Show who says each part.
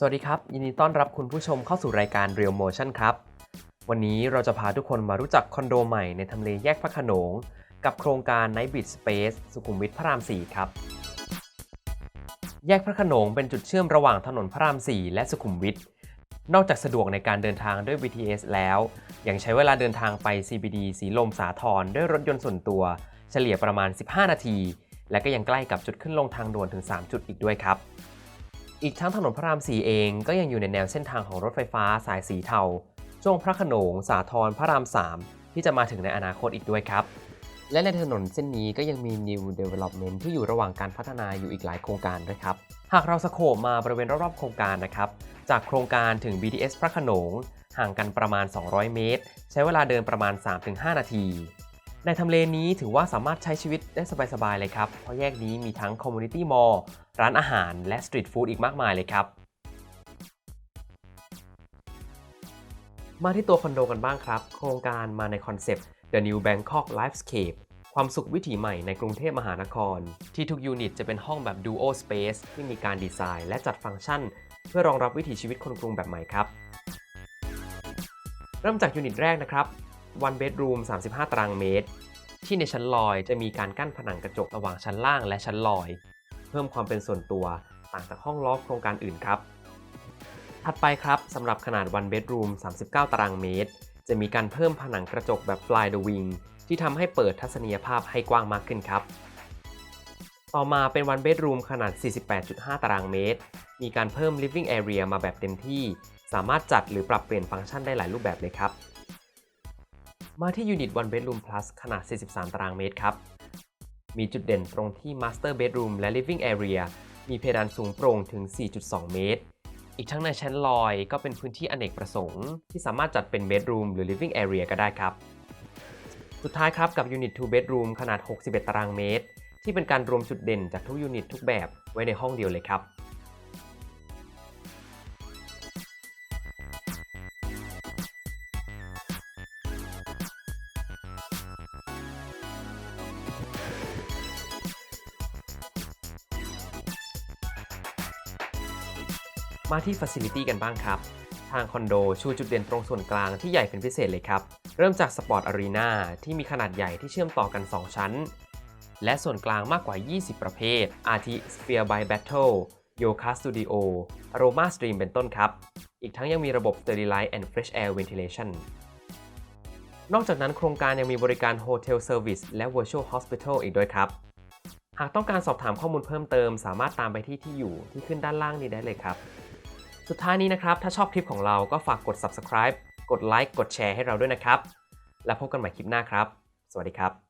Speaker 1: สวัสดีครับ ยินดีต้อนรับคุณผู้ชมเข้าสู่รายการ Real Motion ครับ วันนี้เราจะพาทุกคนมารู้จักคอนโดใหม่ในทำเลแยกพระโขนง กับโครงการ Night Beach Space สุขุมวิทพระราม 4 ครับ แยกพระโขนงเป็นจุดเชื่อมระหว่างถนนพระราม 4 และสุขุมวิทนอกจากสะดวกในการเดินทางด้วย BTS แล้ว ยังใช้เวลาเดินทางไป CBD สีลมสาทรด้วยรถยนต์ส่วนตัว เฉลี่ยประมาณ 15 นาที และก็ยังใกล้กับจุดขึ้นลงทางด่วนถึง 3 จุดอีกด้วยครับ อีกทั้งถนนพระราม4เองก็ยังอยู่ในแนวเส้นทางของรถไฟฟ้าสายสีเทาช่วงพระขนงสาทรพระราม 3 ที่จะมาถึงในอนาคตอีกด้วยครับ และในถนนเส้นนี้ก็ยังมี New Development ที่อยู่ระหว่างการพัฒนาอยู่อีกหลายโครงการด้วยครับ หากเราสโคบมาบริเวณรอบๆโครงการนะครับ จากโครงการถึง BTS พระขนงห่างกันประมาณ 200 เมตร ใช้เวลาเดินประมาณ 3-5 นาที ในทำเลนี้ถือว่าสามารถใช้ชีวิตได้สบายๆเลยครับ เพราะแยกนี้มีทั้ง Community Mall ร้านอาหารและสตรีทฟู้ดอีกมากมายเลยครับ มาที่ตัวคอนโดกันบ้างครับ โครงการมาในคอนเซปต์ The New Bangkok Lifescape ความสุขวิถีใหม่ในกรุงเทพมหานคร ที่ทุกยูนิตจะเป็นห้องแบบ Duo Space ที่มีการดีไซน์และจัดฟังก์ชัน เพื่อรองรับวิถีชีวิตคนกรุงแบบใหม่ครับ เริ่มจากยูนิตแรกนะครับ One Bedroom 35 ตารางเมตร ที่ในชั้นลอยจะมีการกั้นผนังกระจกระหว่างชั้นล่างและชั้นลอย เพิ่มความเป็นส่วนตัวต่างจากห้องล็อฟโครงการอื่นครับ ถัดไปครับสำหรับขนาด One Bedroom 39 ตารางเมตร จะมีการเพิ่มผนังกระจกแบบ Fly the Wing ที่ทำให้เปิดทัศนียภาพให้กว้างมากขึ้นครับ ต่อมาเป็น One Bedroom ขนาด 48.5 ตารางเมตร มีการเพิ่ม Living Area มาแบบเต็มที่ สามารถจัดหรือปรับเปลี่ยนฟังก์ชันได้หลายรูปแบบเลยครับ มาที่ยูนิต One Bedroom Plus ขนาด 43 ตารางเมตรครับ มีจุดเด่นตรงที่ Master Bedroom และ Living Area มีเพดานสูงโปร่งถึง 4.2 เมตร อีกทั้งในชั้นลอยก็เป็นพื้นที่อเนกประสงค์ ที่สามารถจัดเป็น Bedroom หรือ Living Area ก็ได้ครับ สุดท้ายครับกับยูนิต 2 Bedroom ขนาด 61 ตารางเมตร ที่เป็นการรวมจุดเด่นจากทุกยูนิตทุกแบบไว้ในห้องเดียวเลยครับ มาที่ Facility กันบ้างครับ ทางคอนโดชูจุดเด่นตรงส่วนกลางที่ใหญ่เป็นพิเศษเลยครับ เริ่มจากสปอร์ตอารีนาที่มีขนาดใหญ่ที่เชื่อมต่อกัน 2 ชั้น และส่วนกลางมากกว่า 20 ประเภท อาทิ Sphere by Battle Yoga Studio Aroma Stream เป็นต้นครับ อีกทั้งยังมีระบบ Sterilize and Fresh Air Ventilation นอกจากนั้นโครงการยังมีบริการ Hotel Service และ Virtual Hospital อีกด้วยครับ หากต้องการสอบถามข้อมูลเพิ่มเติม สามารถตามไปที่ที่อยู่ที่ขึ้นด้านล่างนี้ได้เลยครับ สุดท้ายนี้นะครับ ถ้าชอบคลิปของเราก็ฝากกด subscribe กดไลค์กดแชร์ให้เราด้วยนะครับ แล้วพบกันใหม่คลิปหน้าครับ สวัสดีครับ